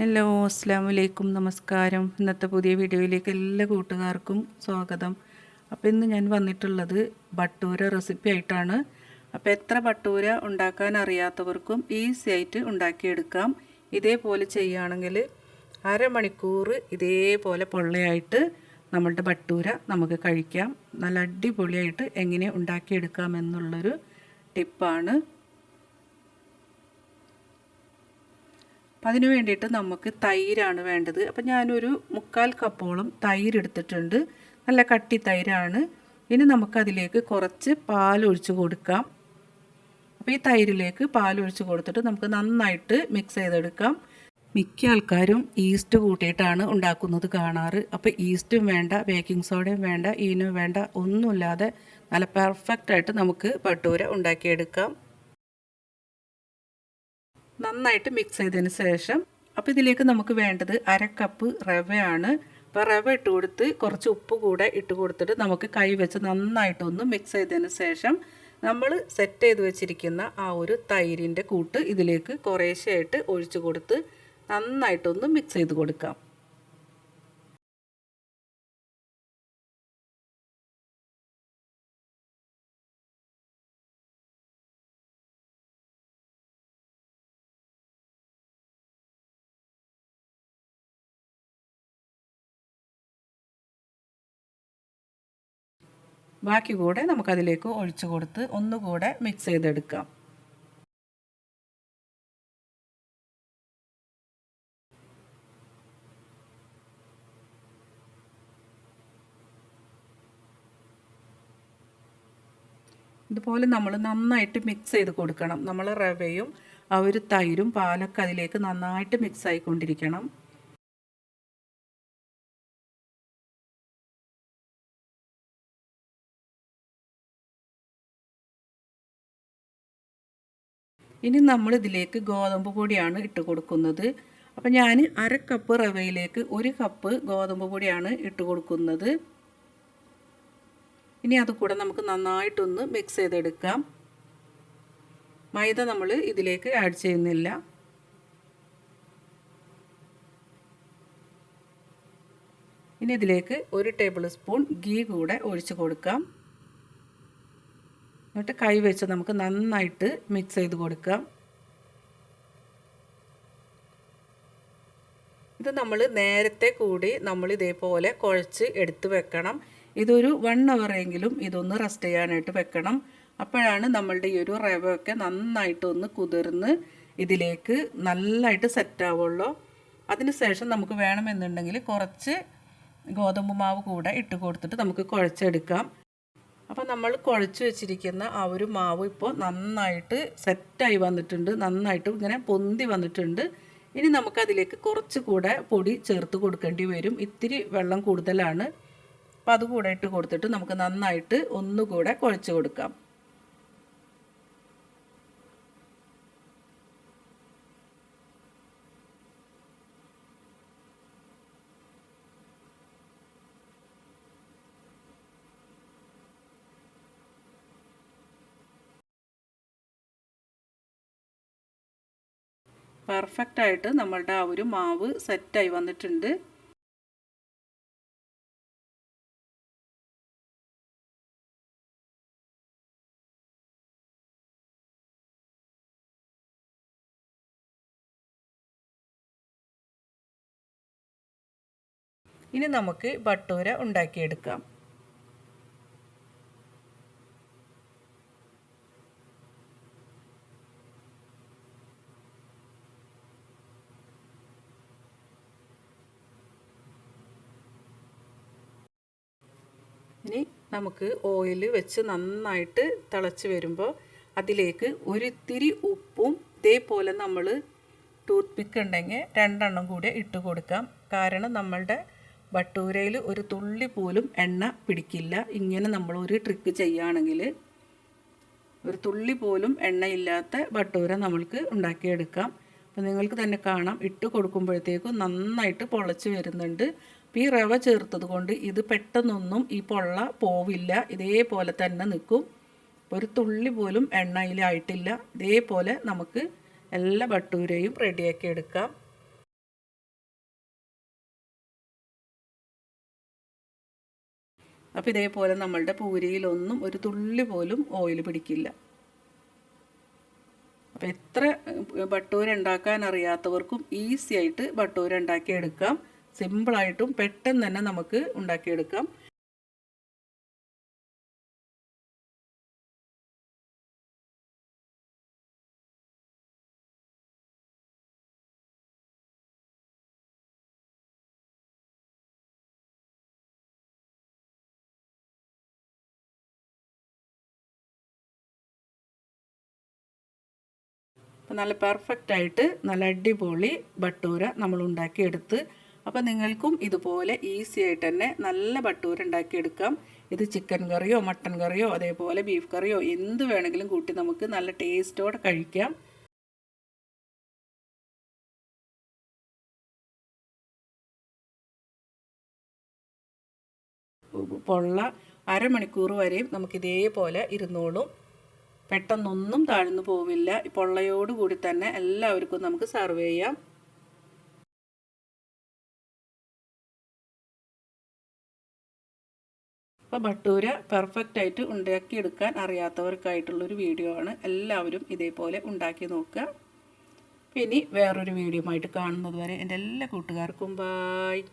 Hello അസ്സാം വലൈക്കും നമസ്കാരം. ഇന്നത്തെ പുതിയ വീഡിയോയിലേക്ക് എല്ലാ കൂട്ടുകാർക്കും സ്വാഗതം. അപ്പോൾ ഇന്ന് ഞാൻ വന്നിട്ടുള്ളത് ബട്ടൂര റെസിപ്പി ആയിട്ടാണ്. അപ്പോൾ എത്ര ബട്ടൂര ഉണ്ടാക്കാൻ അറിയാത്തവർക്കും ഈസി ആയിട്ട് ഉണ്ടാക്കിയെടുക്കാം. ഇതേപോലെ ചെയ്യുകയാണെങ്കിൽ അരമണിക്കൂർ ഇതേപോലെ പൊള്ളയായിട്ട് നമ്മളുടെ ബട്ടൂര നമുക്ക് കഴിക്കാം. നല്ല അടിപൊളിയായിട്ട് എങ്ങനെ ഉണ്ടാക്കിയെടുക്കാം എന്നുള്ളൊരു ടിപ്പാണ് അപ്പം അതിന് വേണ്ടിയിട്ട് നമുക്ക് തൈരാണ് വേണ്ടത്. അപ്പം ഞാനൊരു മുക്കാൽ കപ്പോളം തൈര് എടുത്തിട്ടുണ്ട്. നല്ല കട്ടി തൈരാണ്. ഇനി നമുക്കതിലേക്ക് കുറച്ച് പാലൊഴിച്ച് കൊടുക്കാം. അപ്പോൾ ഈ തൈരിലേക്ക് പാലൊഴിച്ച് കൊടുത്തിട്ട് നമുക്ക് നന്നായിട്ട് മിക്സ് ചെയ്തെടുക്കാം. മിക്ക ആൾക്കാരും ഈസ്റ്റ് കൂട്ടിയിട്ടാണ് ഉണ്ടാക്കുന്നത് കാണാറ്. അപ്പോൾ ഈസ്റ്റും വേണ്ട ബേക്കിംഗ് സോഡയും വേണ്ട ഈനും വേണ്ട ഒന്നുമില്ലാതെ നല്ല പെർഫെക്റ്റായിട്ട് നമുക്ക് പട്ടൂര ഉണ്ടാക്കിയെടുക്കാം. നന്നായിട്ട് മിക്സ് ചെയ്തതിന് ശേഷം അപ്പോൾ ഇതിലേക്ക് നമുക്ക് വേണ്ടത് അര കപ്പ് റവയാണ്. അപ്പോൾ റവ ഇട്ട് കൊടുത്ത് കുറച്ച് ഉപ്പ് കൂടെ ഇട്ട് കൊടുത്തിട്ട് നമുക്ക് കൈ വെച്ച് നന്നായിട്ടൊന്ന് മിക്സ് ചെയ്തതിന് ശേഷം നമ്മൾ സെറ്റ് ചെയ്ത് വെച്ചിരിക്കുന്ന ആ ഒരു തൈരിന്റെ കൂട്ട് ഇതിലേക്ക് കുറേശ്ശെയായിട്ട് ഒഴിച്ചു കൊടുത്ത് നന്നായിട്ടൊന്ന് മിക്സ് ചെയ്ത് കൊടുക്കാം. ബാക്കി കൂടെ നമുക്കതിലേക്ക് ഒഴിച്ചു കൊടുത്ത് ഒന്നുകൂടെ മിക്സ് ചെയ്തെടുക്കാം. ഇതുപോലെ നമ്മൾ നന്നായിട്ട് മിക്സ് ചെയ്ത് കൊടുക്കണം. നമ്മൾ റവയും ആ ഒരു തൈരും പാലൊക്കെ അതിലേക്ക് നന്നായിട്ട് മിക്സ് ആയിക്കൊണ്ടിരിക്കണം. ഇനി നമ്മൾ ഇതിലേക്ക് ഗോതമ്പ് പൊടിയാണ് ഇട്ട് കൊടുക്കുന്നത്. അപ്പോൾ ഞാൻ അര കപ്പ് റവയിലേക്ക് ഒരു കപ്പ് ഗോതമ്പ് പൊടിയാണ് ഇട്ട് കൊടുക്കുന്നത്. ഇനി അത് കൂടെ നമുക്ക് നന്നായിട്ടൊന്ന് മിക്സ് ചെയ്തെടുക്കാം. മൈദ നമ്മൾ ഇതിലേക്ക് ആഡ് ചെയ്യുന്നില്ല. ഇനി ഇതിലേക്ക് ഒരു ടേബിൾ സ്പൂൺ ഗീ കൂടെ ഒഴിച്ച് കൊടുക്കാം. എന്നിട്ട് കൈ വെച്ച് നമുക്ക് നന്നായിട്ട് മിക്സ് ചെയ്ത് കൊടുക്കാം. ഇത് നമ്മൾ നേരത്തെ കൂടി നമ്മൾ ഇതേപോലെ കുഴച്ച് എടുത്ത് വെക്കണം. ഇതൊരു വൺ അവറെങ്കിലും ഇതൊന്ന് റെസ്റ്റ് ചെയ്യാനായിട്ട് വെക്കണം. അപ്പോഴാണ് നമ്മളുടെ ഈ ഒരു റവയൊക്കെ നന്നായിട്ടൊന്ന് കുതിർന്ന് ഇതിലേക്ക് നല്ലതായിട്ട് സെറ്റാവുള്ളൂ അതിനുശേഷം നമുക്ക് വേണമെന്നുണ്ടെങ്കിൽ കുറച്ച് ഗോതമ്പ് മാവ് കൂടെ ഇട്ട് കൊടുത്തിട്ട് നമുക്ക് കുഴച്ചെടുക്കാം. അപ്പോൾ നമ്മൾ കുഴച്ച് വെച്ചിരിക്കുന്ന ആ ഒരു മാവ് ഇപ്പോൾ നന്നായിട്ട് സെറ്റായി വന്നിട്ടുണ്ട്. നന്നായിട്ട് ഇങ്ങനെ പൊന്തി വന്നിട്ടുണ്ട്. ഇനി നമുക്കതിലേക്ക് കുറച്ച് കൂടെ പൊടി ചേർത്ത് കൊടുക്കേണ്ടി വരും. ഇത്തിരി വെള്ളം കൂടുതലാണ്. അപ്പോൾ അതുകൂടെ ഇട്ട് കൊടുത്തിട്ട് നമുക്ക് നന്നായിട്ട് ഒന്നുകൂടെ കുഴച്ച് കൊടുക്കാം. പെർഫെക്റ്റായിട്ട് നമ്മളുടെ ആ ഒരു മാവ് സെറ്റായി വന്നിട്ടുണ്ട്. ഇനി നമുക്ക് ബട്ടൂര ഉണ്ടാക്കിയെടുക്കാം. ഇനി നമുക്ക് ഓയിൽ വെച്ച് നന്നായിട്ട് തിളച്ച് വരുമ്പോൾ അതിലേക്ക് ഒരിത്തിരി ഉപ്പും ഇതേപോലെ നമ്മൾ ടൂത്ത് പിക്ക് ഉണ്ടെങ്കിൽ രണ്ടെണ്ണം കൂടി ഇട്ട് കൊടുക്കാം. കാരണം നമ്മളുടെ വട്ടൂരയിൽ ഒരു തുള്ളി പോലും എണ്ണ പിടിക്കില്ല. ഇങ്ങനെ നമ്മൾ ഒരു ട്രിക്ക് ചെയ്യുകയാണെങ്കിൽ ഒരു തുള്ളി പോലും എണ്ണയില്ലാത്ത വട്ടൂര നമ്മൾക്ക് ഉണ്ടാക്കിയെടുക്കാം. അപ്പോൾ നിങ്ങൾക്ക് തന്നെ കാണാം. ഇട്ട് കൊടുക്കുമ്പോഴത്തേക്കും നന്നായിട്ട് പൊളച്ച് വരുന്നുണ്ട്. ഈ റവ ചേർത്തത് കൊണ്ട് ഇത് പെട്ടെന്നൊന്നും ഈ പൊള്ള പോവില്ല. ഇതേപോലെ തന്നെ നിൽക്കും. ഒരു തുള്ളി പോലും എണ്ണയിലായിട്ടില്ല. ഇതേപോലെ നമുക്ക് എല്ലാ ബട്ടൂരയും റെഡിയാക്കി എടുക്കാം. അപ്പോൾ ഇതേപോലെ നമ്മളുടെ പൂരിയിലൊന്നും ഒരു തുള്ളി പോലും ഓയിൽ പിടിക്കില്ല. അപ്പോൾ എത്ര ബട്ടൂര ഉണ്ടാക്കാൻ അറിയാത്തവർക്കും ഈസി ആയിട്ട് ബട്ടൂര ഉണ്ടാക്കിയെടുക്കാം. സിമ്പിളായിട്ടും പെട്ടെന്ന് തന്നെ നമുക്ക് ഉണ്ടാക്കിയെടുക്കാം. നല്ല പെർഫെക്റ്റ് ആയിട്ട് നല്ല അടിപൊളി ബട്ടൂര നമ്മൾ ഉണ്ടാക്കിയെടുത്ത് അപ്പോൾ നിങ്ങൾക്കും ഇതുപോലെ ഈസി ആയിട്ട് തന്നെ നല്ല ബട്ടൂര ഉണ്ടാക്കിയെടുക്കാം ഇത് ചിക്കൻ കറിയോ മട്ടൻ കറിയോ അതേപോലെ ബീഫ് കറിയോ എന്ത് വേണമെങ്കിലും കൂട്ടി നമുക്ക് നല്ല ടേസ്റ്റോടെ കഴിക്കാം. പൊള്ള അരമണിക്കൂർ വരെയും നമുക്ക് ഇതേപോലെ ഇരുന്നോളും. പെട്ടെന്നൊന്നും താഴ്ന്നു പോവില്ല. പൊള്ളയോടുകൂടി തന്നെ എല്ലാവർക്കും നമുക്ക് സർവ് ചെയ്യാം. അപ്പോൾ ഭട്ടൂര പെർഫെക്റ്റ് ആയിട്ട് ഉണ്ടാക്കിയെടുക്കാൻ അറിയാത്തവർക്കായിട്ടുള്ളൊരു വീഡിയോ ആണ്. എല്ലാവരും ഇതേപോലെ ഉണ്ടാക്കി നോക്കുക. ഇനി വേറൊരു വീഡിയോ ആയിട്ട് കാണുന്നത് വരെ എന്റെ എല്ലാ കൂട്ടുകാർക്കും ബായ്